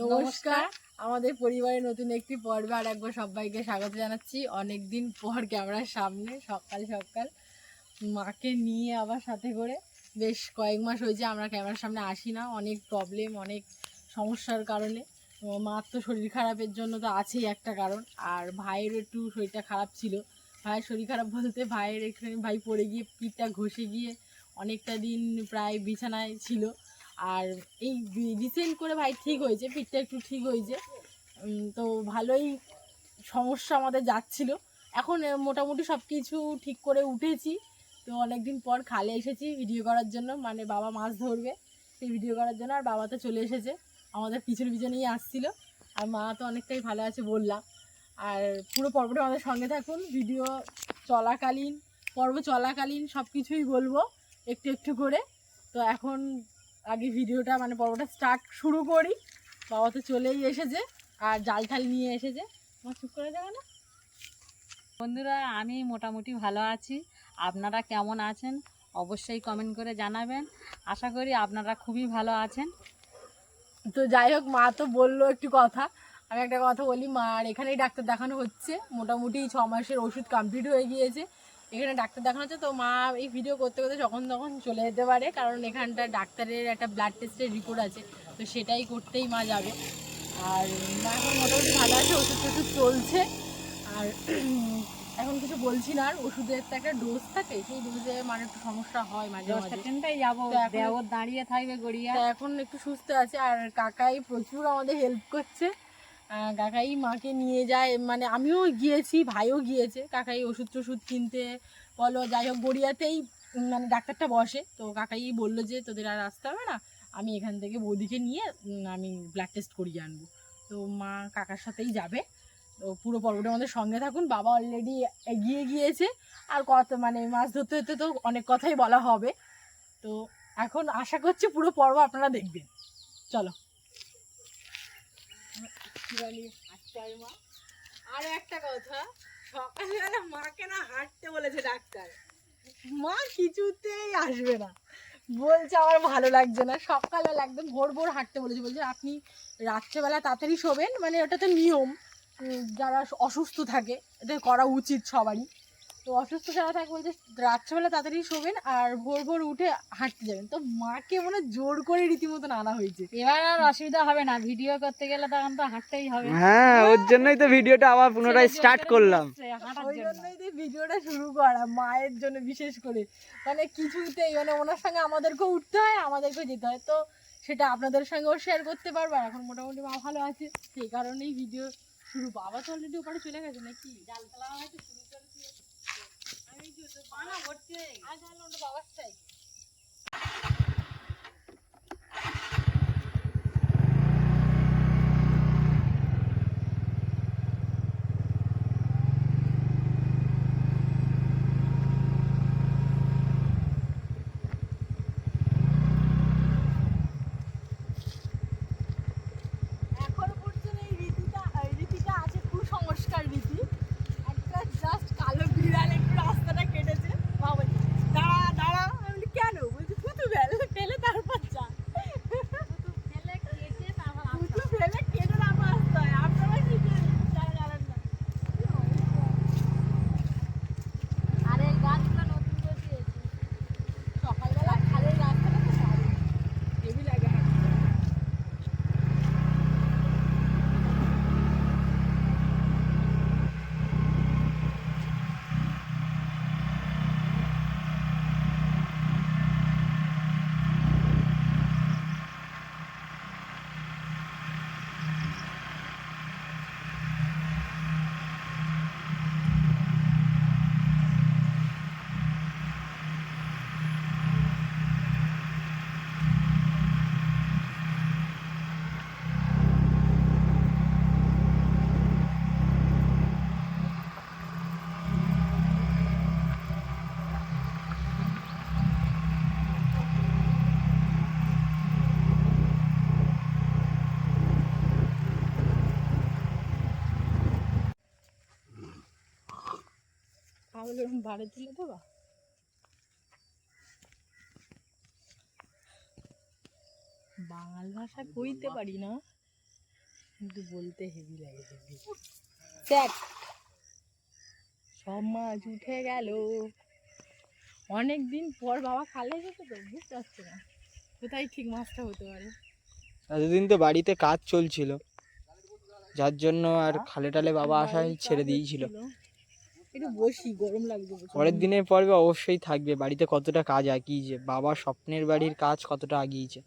নমস্কার। আমাদের পরিবারের নতুন একটি পর্বে আর একবার সবাইকে স্বাগত জানাচ্ছি। অনেক দিন পর ক্যামেরার সামনে, সকাল সকাল। মাকে নিয়ে আবার সাথে করে বেশ কয়েক মাস হয়েছে আমরা ক্যামেরার সামনে আসি না। অনেক প্রবলেম অনেক সমস্যার কারণে। মার তো শরীর খারাপের জন্য তো আছেই একটা কারণ। আর ভাইয়ের একটু শরীরটা খারাপ ছিল। ভাইয়ের শরীর খারাপ বলতে ভাইয়ের এখানে ভাই পড়ে গিয়ে পিঠটা ঘষে গিয়ে অনেকটা দিন প্রায় বিছানায় ছিল। আর এই রিসেন্ট করে ভাই ঠিক হয়েছে, পিঠটা একটু ঠিক হয়েছে। তো ভালোই সমস্যা আমাদের যাচ্ছিল। এখন মোটামুটি সব কিছু ঠিক করে উঠেছি। তো অনেকদিন পর খালে এসেছি ভিডিও করার জন্য মানে বাবা মাছ ধরবে সেই ভিডিও করার জন্য, আর বাবা তো চলে এসেছে। আমাদের পিছনে পিছনেই আসছিল। আর মা তো অনেকটাই ভালো আছে বললাম। আর পুরো পর্বটা আমাদের সঙ্গে থাকুন। ভিডিও চলাকালীন, পর্ব চলাকালীন সব কিছুই বলব, একটু একটু করে। তো এখন আগে ভিডিওটা মানে পর্বটা স্টার্ট শুরু করি। বাবা তো চলেই এসেছে, আর জাল ঠাল নিয়ে এসেছে। আমার চুপ করে যাবে না। বন্ধুরা, আমি মোটামুটি ভালো আছি। আপনারা কেমন আছেন? অবশ্যই কমেন্ট করে জানাবেন। আশা করি আপনারা খুবই ভালো আছেন। তো যাই হোক, মা তো বলল একটু কথা। আমি একটা কথা বলি মার এখানেই ডাক্তার দেখানো হচ্ছে। মোটামুটি ছ মাসের ওষুধ কমপ্লিট হয়ে গিয়েছে। এখানে ডাক্তার দেখানো হচ্ছে। তো মা এই ভিডিও করতে করতে যখন তখন চলে যেতে পারে। কারণ এখানটা ডাক্তারের একটা ব্লাড টেস্টের রিপোর্ট আছে। তো সেটাই করতেই মা যাবে। আর মা এখন মোটামুটি ভালো আছে ওষুধ টষুধ চলছে। আর এখন কিছু বলছি না। আর ওষুধের তো একটা ডোজ থাকে। সেই ডোজে মানে একটু সমস্যা হয় মাঝে মাঝে। যাব। দাঁড়িয়ে থাকবে গড়িয়া। এখন একটু সুস্থ আছে। আর কাকাই প্রচুর আমাদের হেল্প করছে। কাকাই মাকে নিয়ে যায় মানে আমিও গিয়েছি, ভাইও গিয়েছে, কাকাই ওষুধ টষুধ কিনতে, বলো, যাই হোক, গড়িয়াতেই মানে ডাক্তারটা বসে, তো কাকাই বলল যে, তোদের আর আসতে হবে না, আমি এখান থেকে বৌদিকে নিয়ে আমি ব্লাড টেস্ট করিয়ে আনব। তো মা কাকার সাথেই যাবে, তো পুরো পর্বটা আমাদের সঙ্গে থাকুন, বাবা অলরেডি এগিয়ে গিয়েছে, আর কত মানে মাছ ধরতে ধরতে তো অনেক কথাই বলা হবে, তো এখন আশা করছি পুরো পর্ব আপনারা দেখবেন। চলো। আরও একটা কথা, সকালবেলা মাকে না হাঁটতে বলেছে ডাক্তার। মা কিছুতেই আসবে না। বলছে, আমার ভালো লাগছে না। সকালবেলা একদম ভোর ভোর হাঁটতে বলেছে। বলছে, আপনি রাত্রেবেলা তাড়াতাড়ি শোবেন। মানে ওটা তো নিয়ম। যারা অসুস্থ থাকে, এটা করা উচিত সবারই। তো অসুস্থ যারা থাকে বলছে রাত্রেবেলা তাড়াতাড়ি শোবেন আর ভোর ভোর উঠে হাঁটতে যাবেন। তো মাকে মনে জোর করে রীতিমতন আনা হয়েছে। এবার আর অসুবিধা হবে না ভিডিও করতে গেলে তখন তো হাঁটতেই হবে। হ্যাঁ ওর জন্যই তো ভিডিওটা আবার পুনরায় স্টার্ট করলাম। ওই জন্যই তো ভিডিওটা শুরু করা মায়ের জন্য বিশেষ করে। মানে কিছুতেই মানে ওনার সঙ্গে আমাদেরকেও উঠতে হয় আমাদেরকেও যেতে হয়। তো সেটা আপনাদের সঙ্গেও শেয়ার করতে পারব আর এখন মোটামুটি মা ভালো আছে। সেই কারণেই ভিডিও শুরু বাবা তো অলরেডি ওপারে চলে গেছে নাকি? জাল ফেলা হয়তো শুরু করেছি আমি কি তো বানা ভর্তি হয়ে গেছে। আজ হলো ওটা বাবার চাই এখনও পর্যন্ত এই রীতিটা এই রীতিটা আছে কুসংস্কার রীতি একটা জাস্ট কালো বিড়াল একটু রাস্তাটা কেটেছে মা বলছে দাঁড়া দাঁড়া আমি বলি কেন বলছি থুতু ফেলে ফেলে তারপর যা ফেলে কেটে তারপর থুতু ফেলে কেটে তারপর আসতে হয় আপনারা কি জানেন তাই জানেন না আর এই গাছগুলো নতুন করে দিয়েছে সকালবেলা খালের রাস্তাটা তো দারুণ হেভি লাগে হাঁটতে। তাহলে ওরকম বাড়ি তুলে দেবা? বাঙাল ভাষা কইতে পারি না কিন্তু বলতে হেভি লাগে হেভি। দেখ সব মাছ উঠে গেল। অনেক দিন পর বাবা খালে এসেছে তো বুঝতে পারছি না। কোথায় ঠিক মাছটা হতে পারে? এতদিন তো বাড়িতে কাজ চলছিল যার জন্য আর খালে টালে বাবা আসায় ছেড়ে দিয়েছিল। একটু বসি গরম প্রচণ্ড। পরের দিনের পর্বে অবশ্যই থাকবে বাড়িতে কতটা কাজ আগিয়েছে বাবা স্বপ্নের বাড়ির কাজ কতটা আগিয়েছে।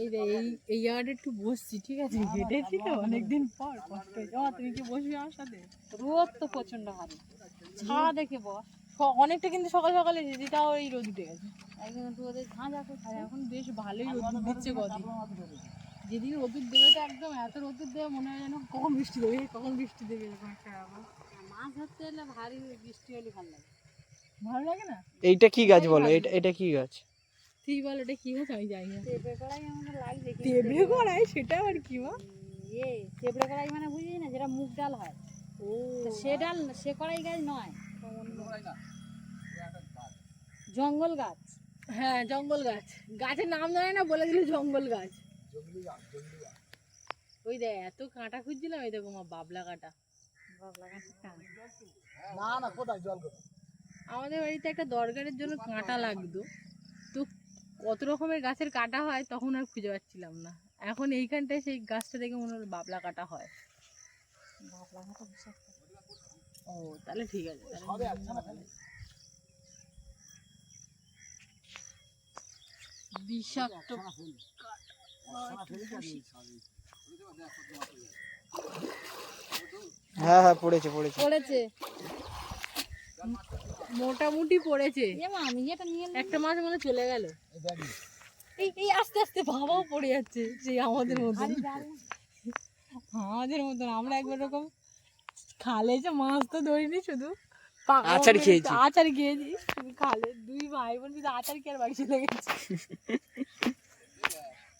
এই রে এই এই জায়গাটা একটু বসছি ঠিক আছে? হেঁটেছি তো অনেকদিন পর কষ্ট হয়েছে। ও তুমি কি বসবি আমার সাথে? রোদ তো প্রচণ্ড হারে ছাড়া দেখে বস। অনেকটা কিন্তু সকাল সকালে এসেছি তাও এই রোদ উঠে গেছে। একদম রোদে ঝাঁঝা করছে। এখন বেশ ভালোই রোদ্দুর দিচ্ছে কদিন। যেদিন রোদ্দুর দেবে তো একদম এত রোদ্দুর দেবে মনে হয় যেন কখন বৃষ্টি দেবে কখন বৃষ্টি দেবে এরকম একটা ব্যাপার। ভালো লাগে। ভালো লাগে না? এইটা কি গাছ বলো? এটা এটা কি গাছ? তুই বল এটা কি হচ্ছে আমি জানি না। তেপড়ে কড়াই আমাদের লাগছে কিন্তু তেবড়ে করাই সেটা আবার কি মা ইয়ে তেপড়ে কড়াই মানে বুঝলি না যেটা মুগ ডাল হয়। ও। সে ডাল সে কড়াই গাছ নয়। জঙ্গল গাছ। হ্যাঁ জঙ্গল গাছ। গাছের নাম জানি না বলে দিল জঙ্গল গাছ। ওই দেখ এত কাঁটা খুঁজছিলাম এই দেখো মা বাবলা কাঁটা। বাবলা গাছের কাঁটা। আমাদের বাড়িতে একটা দরকারের জন্য কাঁটা লাগতো। তো কত রকমের গাছের কাটা হয় তখন আর খুঁজে পাচ্ছিলাম না। এখন এইখানটায় সেই গাছটা দেখে মনে হলো বাবলা কাঁটা হয়। বাবলা গাছটা বিষাক্ত। ও তাহলে ঠিক আছে বিষাক্ত হ্যাঁ হ্যাঁ পড়েছে পড়েছে। পড়েছে। মোটামুটি পড়েছে। এ মা আমি এটা নিয়ে একটা মাছ মনে চলে গেল। এই এই আস্তে আস্তে ভাবাও পড়ে যাচ্ছে সেই আমাদের মতন। আমাদের মতন আমরা একবার রকম খালে যে মাছ তো ধরিনি শুধু আচার খেয়েছি। আচার খেয়েছি খালে দুই ভাই বোন শুধু আচার খেয়ে আর বাড়ি চলে গেছে।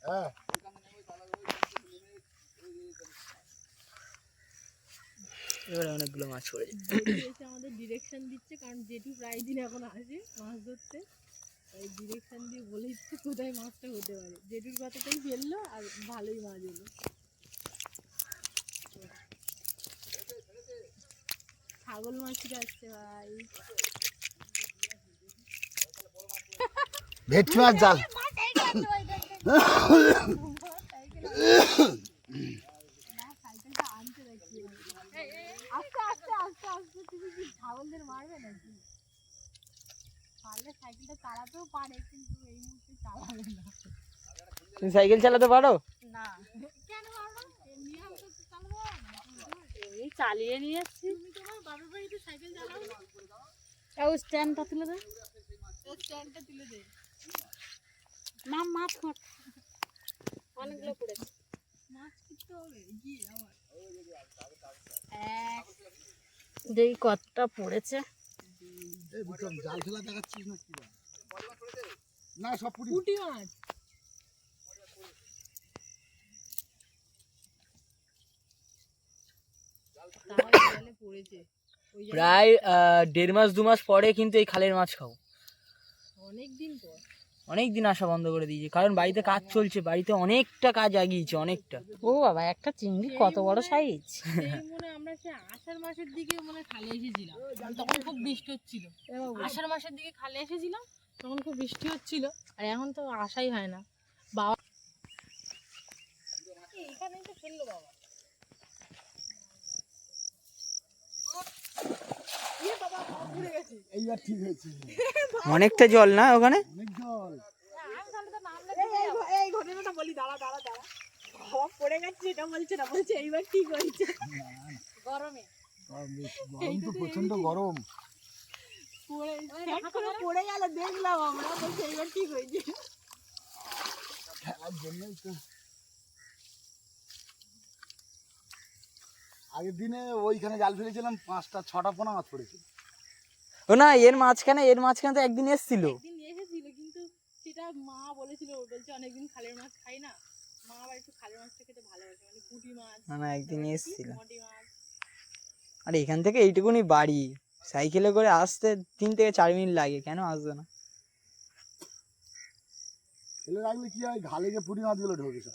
এবারে অনেকগুলো মাছ পড়েছে জেঠু এসে আমাদের ডিরেকশন দিচ্ছে কারণ জেঠু প্রায় দিন এখন আসে মাছ ধরতে এই ডিরেকশন দিয়ে বলে দিচ্ছে কোথায় মাছটা হতে পারে জেঠুর কথাটাই ফেলল আর ভালোই মাছ এলো ছাগল মাছটা আসছে ভাই ভেটকি মাছ জাল সাইকেলটা আনতে দেখি আস্তে আস্তে আস্তে আস্তে তুমি কি ছাগলদের মারবে নাকি? পারলে সাইকেলটা চালাতেও পারে কিন্তু এই মুহূর্তে চালাবে না। তুমি সাইকেল চালাতে পারো? না। কেন পারব এমনি আমি তো চালাবো। না। এই চালিয়ে নিয়ে এসছি। তুমি তোমার বাবার বাড়িতে সাইকেল চালাও না। ও স্ট্যান্ডটা তুলে দে। ওর স্ট্যান্ডটা তুলে দে। মা মাছ খোঁট অনেকগুলো পড়েছে মাছ কিনতে হবে গিয়ে আমার এক দেখি কতটা পড়েছে। না সব মাছ। প্রায় দেড় মাস দু মাস পরে কিন্তু এই খালের মাছ খাও। অনেক দিন পর। অনেক দিন আসা বন্ধ করে দিয়েছে। কারণ বাড়িতে কাজ চলছে বাড়িতে অনেকটা কাজ আগিয়েছে অনেকটা। ও বাবা একটা চিংড়ি কত বড় সাইজ মনে হয় আমরা সে আষাঢ় মাসের দিকে মনে খালে এসেছিলাম। তখন খুব বৃষ্টি হচ্ছিল। আষাঢ় মাসের দিকে খালে এসেছিলাম তখন খুব বৃষ্টি হচ্ছিল। আর এখন তো আসাই হয় না। বাবা এখানে তো ফেলল বাবা। বাবা, বাবা ঘুরে গেছে। এইবার ঠিক হয়েছে অনেকটা জল না ওখানে? অনেক জল এই, ঘটনাটা বলি দাঁড়া দাঁড়া দাঁড়া। পড়ে গেছে এটা বলছে না বলছে এইবার ঠিক হয়েছে গরমে। গরম। তো প্রচণ্ড গরম। পড়ে ফ্যাট পড়ে গেল দেখলাম আমরা বলছে এইবার ঠিক হয়েছে খেলার জন্যই তো আগের দিনে ওইখানে জাল ফেলেছিলাম পাঁচটা ছটা পোনা মাছ পড়েছিল। ও না এর মাঝখানে এর মাঝখানে তো একদিন এসছিল। একদিন এসেছিল কিন্তু সেটা মা বলেছিল বলছে অনেকদিন খালের মাছ খাই না। মা আবার একটু খালের মাছটা খেতে ভালোবাসে মানে পুঁটি মাছ না না একদিন এসছিল। মটি আর এখান থেকে এইটুকুনি বাড়ি। সাইকেলে করে আসতে তিন থেকে চার মিনিট লাগে কেন আসবে না? ফেলে রাখলে কি হয়? ঘালে গিয়ে পুঁটি মাছগুলো ঢোকে সব।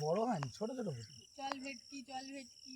বড় হয়নি ছোট ছোট পুঁটি ভেটকি চল ভেটকি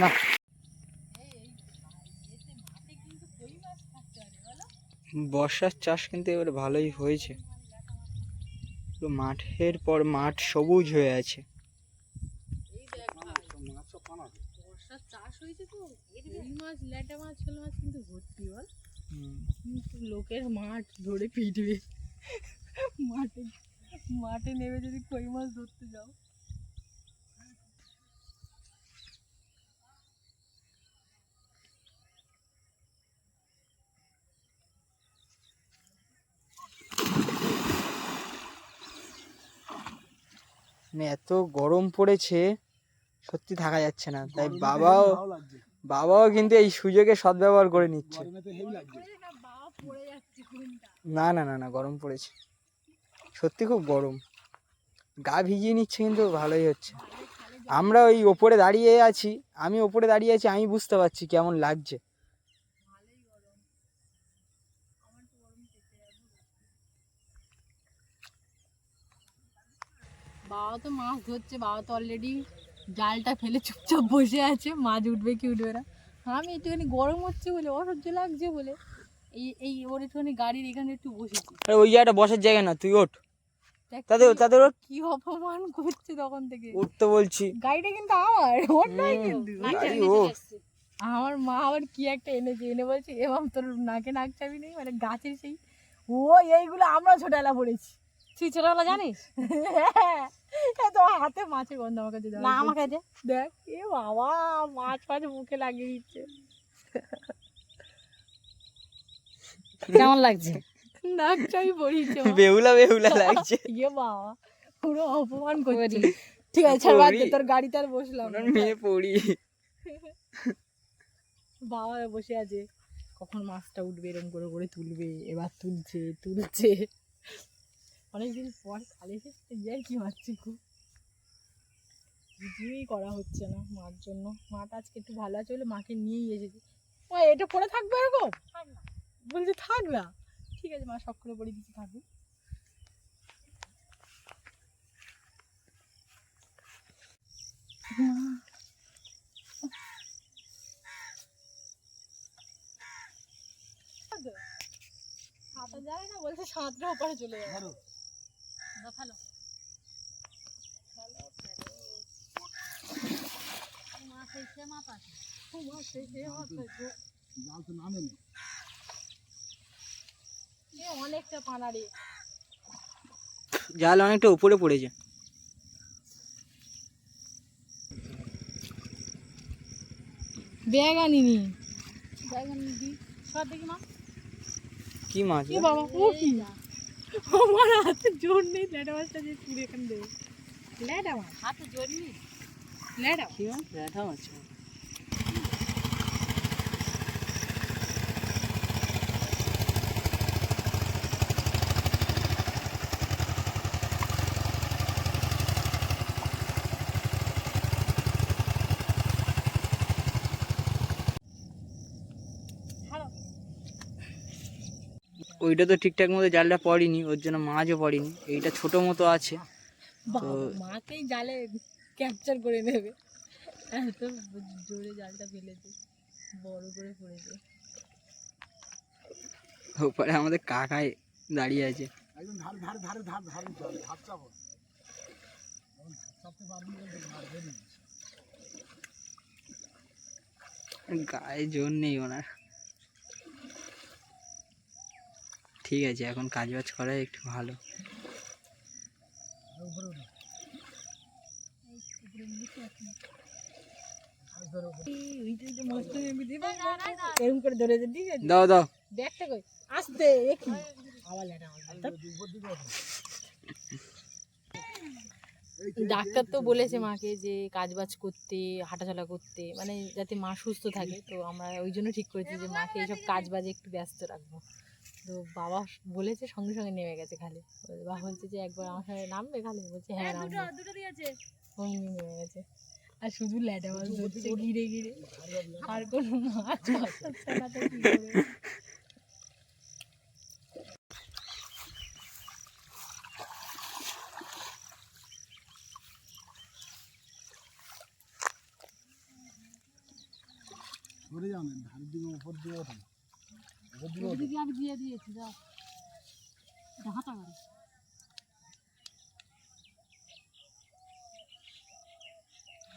না। বর্ষার চাষ কিন্তু এবারে ভালোই হয়েছে। মাঠের পর মাঠ সবুজ হয়ে আছে। এই দেখ ভাই মাছ সব পানা বর্ষার চাষ হয়েছে তো মাছ ল্যাটা মাছ কিন্তু ভর্তি বল। কিন্তু লোকের মাঠ ধরে পিটবে। মাঠে মাঠে নেমে যদি কই মাছ ধরতে যাও। মানে এত গরম পড়েছে সত্যি থাকা যাচ্ছে না। তাই বাবাও বাবাও কিন্তু এই সুযোগে সদ্ব্যবহার করে নিচ্ছে। না না না না গরম পড়েছে। সত্যি খুব গরম। গা ভিজিয়ে নিচ্ছে কিন্তু ভালোই হচ্ছে। আমরা ওই ওপরে দাঁড়িয়ে আছি আমি ওপরে দাঁড়িয়ে আছি আমি বুঝতে পারছি কেমন লাগছে। বাবা তো মাছ ধরছে বাবা তো অলরেডি জালটা ফেলে চুপচাপ বসে আছে মাছ উঠবে কি উঠবে না। আমি একটুখানি গরম হচ্ছে বলে অসহ্য লাগছে বলে এই এই ওর একটুখানি গাড়ির এখানে একটু বসেছি। আরে ওই জায়গাটা বসার জায়গা না তুই ওঠ। তাদের তাদের কি অপমান করছে তখন থেকে। উঠতে বলছি। গাড়িটা কিন্তু আমার ওর নয় কিন্তু। গাড়ি ও। আমার মা আবার কি একটা এনেছে এনে বলছে এবার তোর নাকে নাক চাবি নেই? মানে গাছের সেই ও এইগুলো আমরা ছোটবেলা পড়েছি। তুই ছোটবেলা জানিস? হ্যাঁ, তো হাতে মাছের গন্ধ আমাকে দিতে না আমাকে দে দেখ এ বাবা মাছ ফাছ মুখে লাগিয়ে দিচ্ছে। কেমন লাগছে? নাক চাবি পড়িয়েছে মা। বেহুলা বেহুলা লাগছে। ইয়ে বাবা পুরো অপমান করছি। ঠিক আছে ছাড় বাদ তোর গাড়িতে আর বসলাম। মেয়ে পড়ি। বাবা বসে আছে। কখন মাছটা উঠবে এরকম করে করে তুলবে এবার তুলছে তুলছে। অনেকদিন পর খালি এসে ইয়ার কি মারছি খুব কিছুই করা হচ্ছে না মার জন্য। মাটা আজকে একটু ভালো আছে বলে মাকে নিয়েই এসেছি। ও এটা পরে থাকবে এরকম? বলছে থাক না। ঠিক আছে মা শখ করে দিচ্ছি থাকবে। সাঁতার যায় না বলছে সাঁতরে ওপারে চলে যাবে ধরো। দেখাল মাছ এসে মাছ আছে। মাছ এসে মাছ হয়েছে। জাল তো অনেকটা পানা রে জাল অনেকটা উপরে পড়েছে। ব্যাগ আনিনি। ব্যাগ আনিনি দি সব দেখি মা। কি মাছ? কি বাবা ও কি? আমার হাতে জোর নেই ল্যাডা মাছটা যে পুরো এখানে দেবে ল্যাডা মাছ? হাতে জড়নি ল্যাডা কি ল্যাঠা মাছ। ওইটা তো ঠিকঠাক মতো জালটা পড়েনি ওর জন্য মাছও পড়েনি এইটা ছোট মতো আছে। বাবা মাকেই জালে ক্যাপচার করে নেবে এত জোরে জালটা ফেলেছে বড় করে পড়েছে ওপরে আমাদের কাকাই দাঁড়িয়ে আছে। গায়ে জোর নেই ওনার। ঠিক আছে এখন কাজ বাজ করা একটু ভালো দাও দাও। আসতে ডাক্তার তো বলেছে মাকে যে কাজবাজ করতে হাঁটাচলা করতে মানে যাতে মা সুস্থ থাকে তো আমরা ওই জন্য ঠিক করেছি যে মাকে এইসব কাজ বাজে একটু ব্যস্ত রাখব। তো বাবা বলেছে সঙ্গে সঙ্গে নেমে গেছে খালে। বাবা বলছে যে একবার আমার সঙ্গে নামবে খালে? বলছে হ্যাঁ নামবো। অমনি নেমে গেছে। আর শুধু ল্যাডা মাছ ধরছে ঘিরে ঘিরে। আর কোনো মাছ পাচ্ছে না তো কি করবে? সরে যাও না ধারের দিকে উপর দিয়ে ওঠে উপর দিয়ে ওঠে। ওদিকে আমি দিয়ে দিয়েছি যাও। হাতা করে।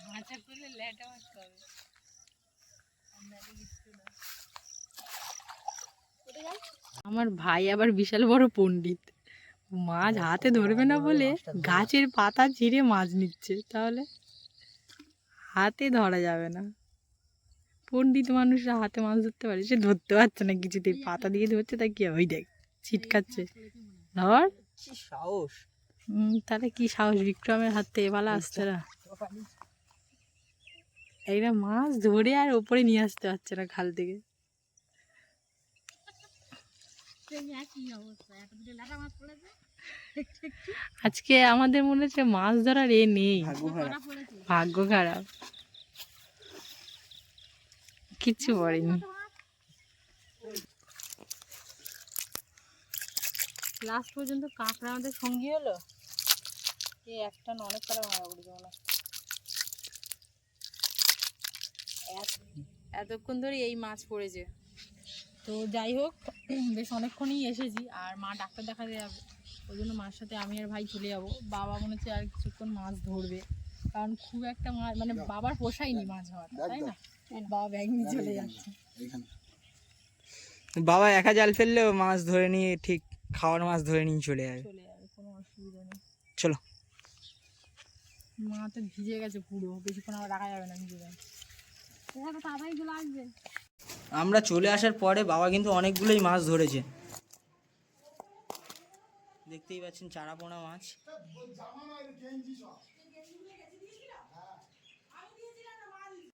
মাছা করলে ল্যাটা মাছ খাবে আমার ভাই আবার বিশাল বড় পণ্ডিত। মাছ হাতে ধরবে না বলে গাছের পাতা ছিঁড়ে মাছ নিচ্ছে তাহলে হাতে ধরা যাবে না। পণ্ডিত মানুষরা হাতে মাছ ধরতে পারে। সে ধরতে পারছে না কিছুতেই পাতা দিয়ে ধরছে তাই কি ওই দেখ ছিটকাচ্ছে। ধর। সাহস? তাহলে কি সাহস? বিক্রমের হাত পালা আসছে না। এইটা মাছ ধরে আর ওপরে নিয়ে আসতে পারছে না খাল থেকে। আজকে আমাদের মনে হচ্ছে মাছ ধরার এ নেই। ভাগ্য খারাপ। কিচ্ছু পড়েনি লাস্ট পর্যন্ত কাঁকড়া আমাদের সঙ্গী হলো? এই একটা অনেক তারা মারা পড়ে যাব এতক্ষণ ধরে এই মাছ পড়েছে। তো যাই হোক বেশ অনেকক্ষণই এসেছি আর মা ডাক্তার দেখাতে যাবে। ওই জন্য মার সাথে আমি আর ভাই চলে যাব। বাবা মনে হচ্ছে আর কিছুক্ষণ মাছ ধরবে। কারণ খুব একটা মাছ মানে বাবার পোষায়নি মাছ হওয়ার তাই না? বাবা ব্যাগ নিয়ে চলে যাচ্ছে। বাবা একা জাল ফেললেও মাছ ধরে নিয়ে ঠিক খাওয়ার মাছ ধরে নিয়ে চলে যাবে কোনো অসুবিধা নেই। চলো। মা তো ভিজে গেছে পুরো বেশিক্ষণ আবার রাখা যাবে না ভিজে যায় তাড়াতাড়ি চলে আসবে। আমরা চলে আসার পরে বাবা কিন্তু অনেকগুলোই মাছ ধরেছে। দেখতেই পাচ্ছেন চারা পোনা মাছ।